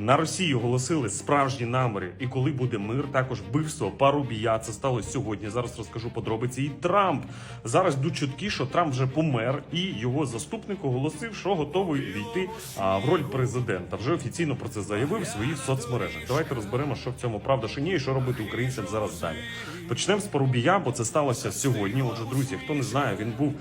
На Росії оголосили справжні наміри. І коли буде мир, також вбивство Парубія. Це сталося сьогодні. Зараз розкажу подробиці. І Трамп зараз йдуть чутки, що Трамп вже помер, і його заступник оголосив, що готовий війти а, в роль президента. Вже офіційно про це заявив в своїх соцмережах. Давайте розберемо, що в цьому правда, що ні, і що робити українцям зараз далі. Почнемо з Парубія, бо це сталося сьогодні. Отже, друзі, хто не знає, він був.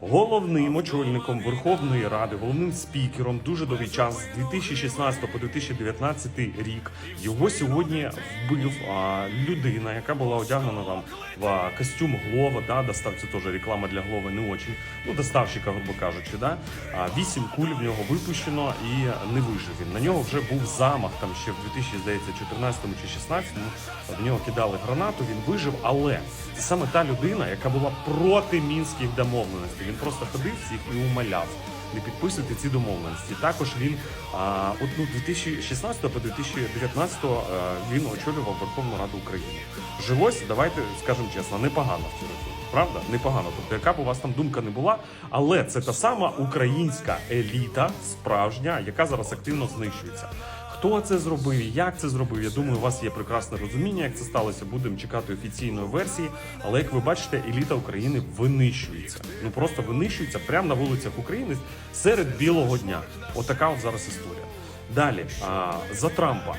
Головним очільником Верховної Ради, головним спікером дуже довгий час з 2016 по 2019 рік. Його сьогодні вбив а, людина, яка була одягнена там в костюм Глова. Да, достав це теж реклама для Глови не очень. Ну, доставщика, грубо кажучи, да. А, вісім куль в нього випущено і не вижив він. На нього вже був замах там ще в 2014 чи 16 В нього кидали гранату, він вижив, але це саме та людина, яка була проти мінських домовленостей. Він просто ходив всіх і умоляв не підписувати ці домовленості. Також він а, от, ну, 2016 по 2019 а, він очолював Верховну Раду України. Жилось, давайте скажемо чесно, непогано в ці роки. Правда, непогано. Тобто, яка б у вас там думка не була, але це та сама українська еліта, справжня, яка зараз активно знищується. Хто це зробив, як це зробив? Я думаю, у вас є прекрасне розуміння, як це сталося. Будемо чекати офіційної версії. Але як ви бачите, еліта України винищується. Ну просто винищується прямо на вулицях України серед білого дня. Отака от зараз історія. Далі а, за Трампа.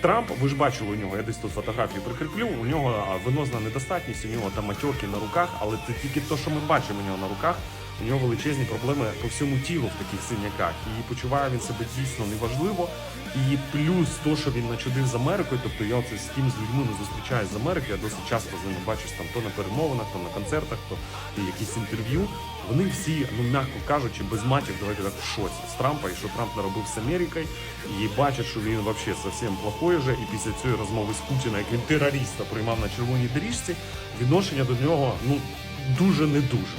Трамп, ви ж бачили у нього, я десь тут фотографію прикріплю. У нього а, венозна недостатність, у нього там матьоки на руках, але це тільки те, що ми бачимо у нього на руках. У нього величезні проблеми по всьому тілу в таких синяках. І почуває він себе дійсно неважливо. І плюс то, що він начудив з Америкою, тобто я оце з ким з людьми не зустрічаюсь з Америки, я досить часто з ними бачусь там то на перемовинах, то на концертах, то якісь інтерв'ю. Вони всі, ну м'яко кажучи, без матів, давайте так шоці з Трампа, і що Трамп наробив з Америкою, і бачать, що він взагалі зовсім плохой вже. І після цієї розмови з Путіна, як він терориста приймав на червоній доріжці, відношення до нього ну дуже не дуже.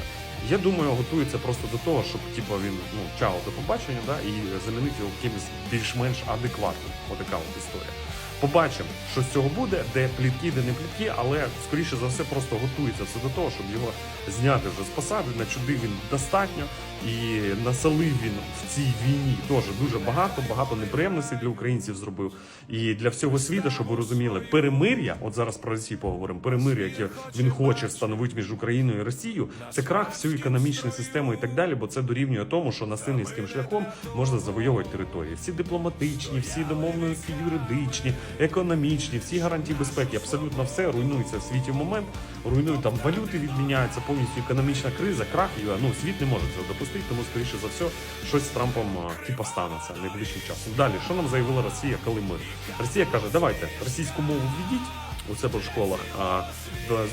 Я думаю, готується просто до того, щоб типу, він ну чао до побачення, да, і замінити його кимось більш-менш адекватним. Отака от історія. Побачимо, що з цього буде, де плітки, де не плітки, але скоріше за все просто готується все до того, щоб його зняти вже з посади. Начудив він достатньо і насалив він в цій війні теж дуже багато, багато неприємностей для українців зробив. І для всього світу, щоб ви розуміли, перемир'я, от зараз про Росію поговоримо, перемир'я, яке він хоче встановити між Україною і Росією, це крах всю економічну систему і так далі, бо це дорівнює тому, що насильницьким шляхом можна завойовувати території. Всі дипломатичні, всі домовленості юридичні, економічні, всі гарантії безпеки, абсолютно все руйнується в світі в момент. Руйнують там валюти, відміняються повністю економічна криза, крах і ну світ не може цього допустити, тому скоріше за все щось з Трампом типа станеться найближчим часом. Далі, що нам заявила Росія, коли ми Росія каже, давайте російську мову введіть у себе в школах, а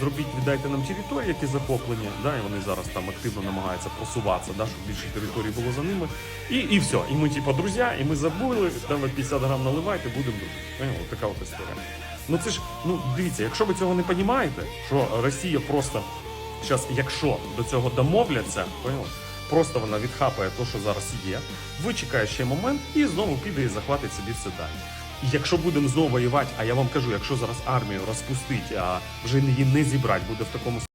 зробіть, віддайте нам території, які захоплені. Да, і вони зараз там активно намагаються просуватися, да, щоб більше територій було за ними. І, і все. І ми, типа, друзі, і ми забули, там ви 50 грам наливайте, будемо друзі. Поняли? Така от історія. Ну це ж, ну дивіться, якщо ви цього не розумієте, що Росія просто зараз, якщо до цього домовляться, поняли? Просто вона відхапає те, що зараз є, вичекає ще момент і знову піде і захватить собі все далі. І якщо будемо знову воювати, а я вам кажу, якщо зараз армію розпустить, а вже її не зібрати буде в такому